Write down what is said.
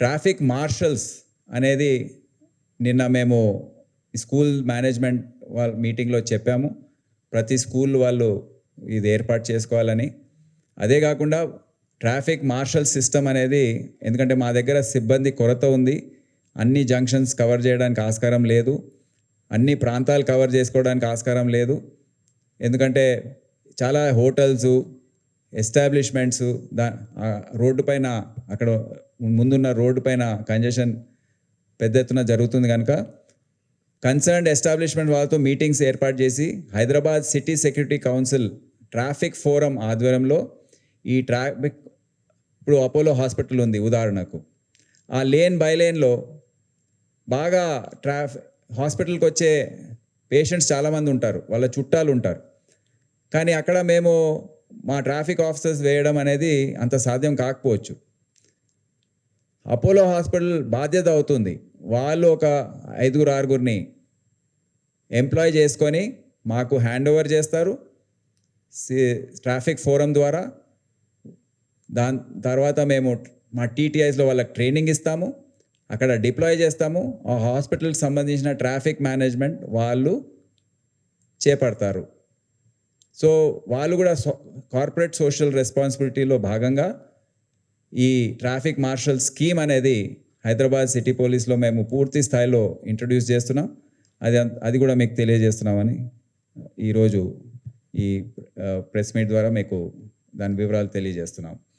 Traffic marshals అనేది నిన్న మేము స్కూల్ మేనేజ్మెంట్ వాళ్ళ మీటింగ్లో చెప్పాము. ప్రతి స్కూల్ వాళ్ళు ఇది ఏర్పాటు చేసుకోవాలని. అదే కాకుండా ట్రాఫిక్ మార్షల్ సిస్టమ్ అనేది ఎందుకంటే మా దగ్గర సిబ్బంది కొరత ఉంది. అన్ని జంక్షన్స్ కవర్ చేయడానికి ఆస్కారం లేదు. అన్ని ప్రాంతాలు కవర్ చేసుకోవడానికి ఆస్కారం లేదు. ఎందుకంటే చాలా హోటల్స్ ఎస్టాబ్లిష్మెంట్స్ దా రోడ్డు పైన అక్కడ ముందున్న రోడ్డు పైన కంజెషన్ పెద్ద ఎత్తున జరుగుతుంది కనుక కన్సర్న్డ్ ఎస్టాబ్లిష్మెంట్ వాళ్ళతో మీటింగ్స్ ఏర్పాటు చేసి Hyderabad city security council traffic forum ఆధ్వర్యంలో ఈ ట్రాఫిక్ ఇప్పుడు అపోలో హాస్పిటల్ ఉంది ఉదాహరణకు. ఆ లేన్ బై లేన్లో బాగా ట్రాఫ్ హాస్పిటల్కి వచ్చే పేషెంట్స్ చాలామంది ఉంటారు వాళ్ళ చుట్టాలు ఉంటారు. కానీ అక్కడ మేము మా ట్రాఫిక్ ఆఫీసర్స్ వేయడం అనేది అంత సాధ్యం కాకపోవచ్చు. అపోలో హాస్పిటల్ బాధ్యత అవుతుంది. వాళ్ళు ఒక ఐదుగురు ఆరుగురిని ఎంప్లాయ్ చేసుకొని మాకు హ్యాండ్ ఓవర్ చేస్తారు. సి- ట్రాఫిక్ ఫోరం ద్వారా. దాని తర్వాత మేము మా టీటీఐస్లో వాళ్ళకి ట్రైనింగ్ ఇస్తాము. అక్కడ డిప్లాయ్ చేస్తాము. ఆ హాస్పిటల్కి సంబంధించిన ట్రాఫిక్ మేనేజ్మెంట్ వాళ్ళు చేపడతారు. సో వాళ్ళు కూడా సో కార్పొరేట్ సోషల్ రెస్పాన్సిబిలిటీలో భాగంగా ఈ ట్రాఫిక్ మార్షల్ స్కీమ్ అనేది హైదరాబాద్ సిటీ పోలీస్లో మేము పూర్తి స్థాయిలో ఇంట్రడ్యూస్ చేస్తున్నాం. అది అది కూడా మీకు తెలియజేస్తున్నామని ఈరోజు ఈ ప్రెస్ మీట్ ద్వారా మీకు దాని వివరాలు తెలియజేస్తున్నాం.